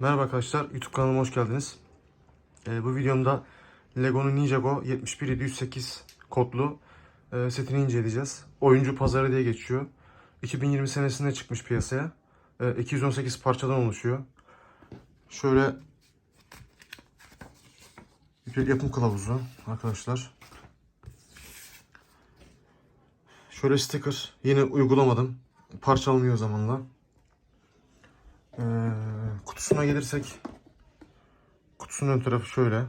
Merhaba arkadaşlar, YouTube kanalıma hoş geldiniz. Ee, bu videomda Lego'nun Ninjago 71708 kodlu e, setini inceleyeceğiz. Oyuncu pazarı diye geçiyor. 2020 senesinde çıkmış piyasaya. E, 218 parçadan oluşuyor. Şöyle yapım kılavuzu arkadaşlar. Şöyle sticker. Yine uygulamadım. Parçalanıyor zamanla. Ee, kutusuna gelirsek kutusunun ön tarafı şöyle.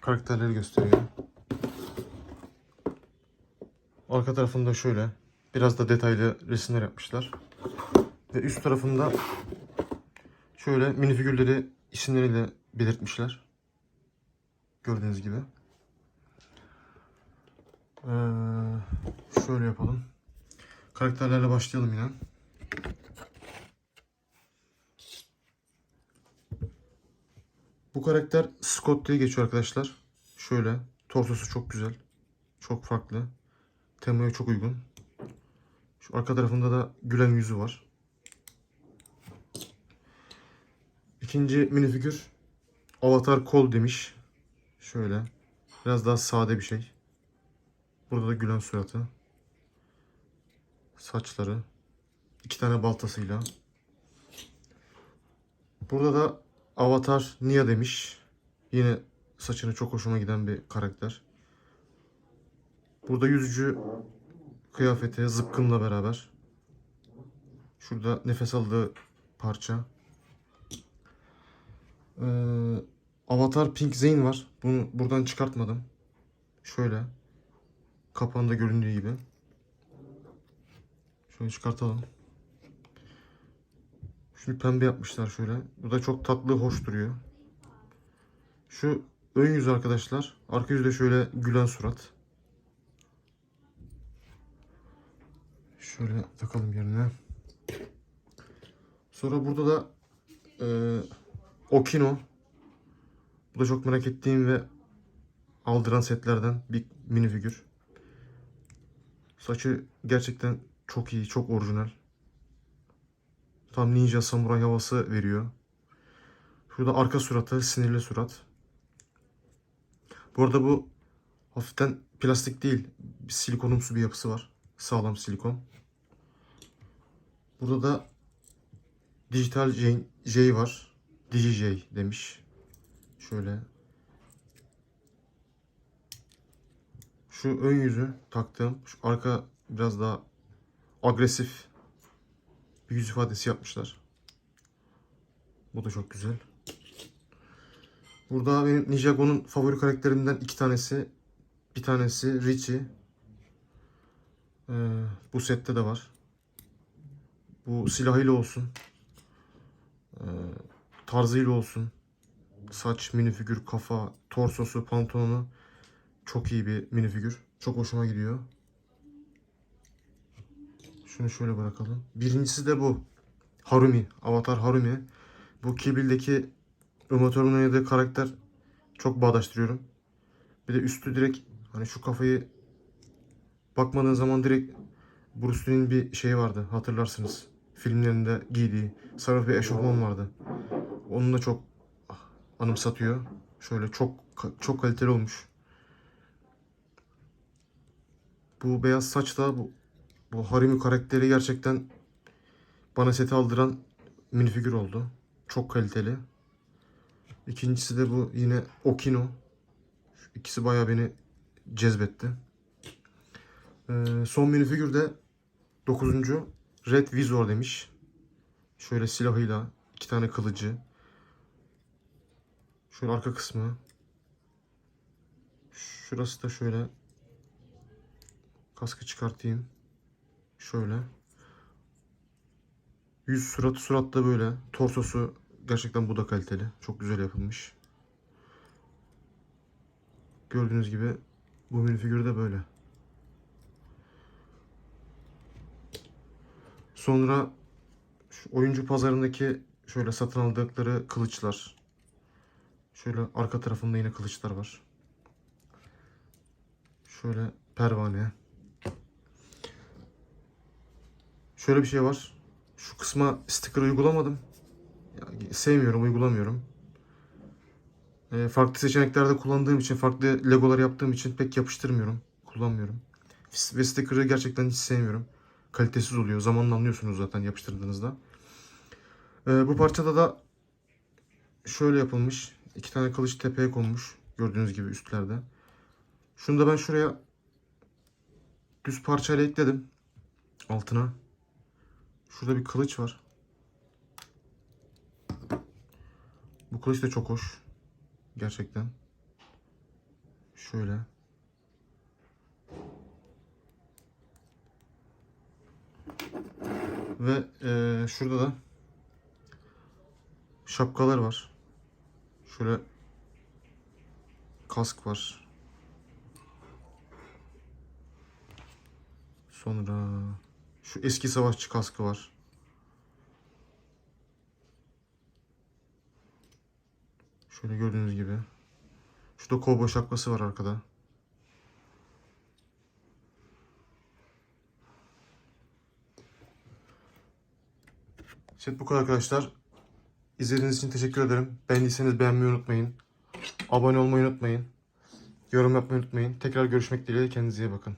Karakterleri gösteriyor. Arka tarafında şöyle. Biraz da detaylı resimler yapmışlar. Ve üst tarafında şöyle minifigürleri isimleriyle belirtmişler. Gördüğünüz gibi. Ee, şöyle yapalım. Karakterlerle başlayalım yine. Bu karakter Scott diye geçiyor arkadaşlar. Şöyle. Torsosu çok güzel. Çok farklı. Temaya çok uygun. Şu arka tarafında da gülen yüzü var. İkinci minifigür Avatar Kol demiş. Şöyle. Biraz daha sade bir şey. Burada da gülen suratı. Saçları. iki tane baltasıyla. Burada da Avatar Nia demiş. Yine saçını çok hoşuma giden bir karakter. Burada yüzücü kıyafeti zıpkınla beraber. Şurada nefes aldığı parça. Ee, Avatar Pink Zane var. Bunu buradan çıkartmadım. Şöyle. Kapağında göründüğü gibi. Şöyle çıkartalım. Şunu pembe yapmışlar şöyle. Bu da çok tatlı, hoş duruyor. Şu ön yüz arkadaşlar. Arka yüzde şöyle gülen surat. Şöyle takalım yerine. Sonra burada da e, Okino. Bu da çok merak ettiğim ve aldıran setlerden bir minifigür. Saçı gerçekten çok iyi, çok orijinal. Tam ninja samuray havası veriyor. Şurada arka suratı, sinirli surat. Bu arada bu hafiften plastik değil, bir silikonumsu bir yapısı var. Sağlam silikon. Burada da dijital J, J var. DigiJ demiş. Şöyle. Şu ön yüzü taktığım, şu arka biraz daha agresif bir yüz ifadesi yapmışlar. Bu da çok güzel. Burada benim Ninjago'nun favori karakterimden iki tanesi. Bir tanesi Richie. Ee, bu sette de var. Bu silahıyla olsun. Ee, tarzıyla olsun. Saç, minifigür, kafa, torsosu, pantolonu. Çok iyi bir minifigür. Çok hoşuma gidiyor. Şunu şöyle bırakalım. Birincisi de bu. Harumi. Avatar Harumi. Bu Kibil'deki Uma Thurman'ın oynadığı karakter çok bağdaştırıyorum. Bir de üstü direkt hani şu kafayı bakmadığın zaman direkt Bruce Lee'nin bir şeyi vardı hatırlarsınız. Filmlerinde giydiği sarı bir eşofman vardı. Onun da çok anımsatıyor. Şöyle çok çok kaliteli olmuş. Bu beyaz saç da bu bu Harimi karakteri gerçekten bana seti aldıran minifigür oldu. Çok kaliteli. İkincisi de bu yine Okino. Şu ikisi bayağı beni cezbetti. Ee, son minifigür de 9. Red Visor demiş. Şöyle silahıyla iki tane kılıcı. Şöyle arka kısmı. Şurası da şöyle kaskı çıkartayım. Şöyle. Yüz suratı suratta böyle. Torsosu gerçekten bu da kaliteli. Çok güzel yapılmış. Gördüğünüz gibi bu minifigür de böyle. Sonra şu oyuncu pazarındaki şöyle satın aldıkları kılıçlar. Şöyle arka tarafında yine kılıçlar var. Şöyle pervane. Şöyle bir şey var. Şu kısma sticker uygulamadım. Yani sevmiyorum, uygulamıyorum. Ee, farklı seçeneklerde kullandığım için, farklı legolar yaptığım için pek yapıştırmıyorum. Kullanmıyorum. Ve sticker'ı gerçekten hiç sevmiyorum. Kalitesiz oluyor. Zamanla anlıyorsunuz zaten yapıştırdığınızda. Ee, bu parçada da şöyle yapılmış. İki tane kılıç tepeye konmuş. Gördüğünüz gibi üstlerde. Şunu da ben şuraya düz parçayla ekledim. Altına. Şurada bir kılıç var. Bu kılıç da çok hoş. Gerçekten. Şöyle. Ve eee, şurada da şapkalar var. Şöyle kask var. Sonra şu eski savaşçı kaskı var. Şöyle gördüğünüz gibi. Şurada kovboy şapkası var arkada. Set bu kadar arkadaşlar. İzlediğiniz için teşekkür ederim. Beğendiyseniz beğenmeyi unutmayın. Abone olmayı unutmayın. Yorum yapmayı unutmayın. Tekrar görüşmek dileğiyle kendinize iyi bakın.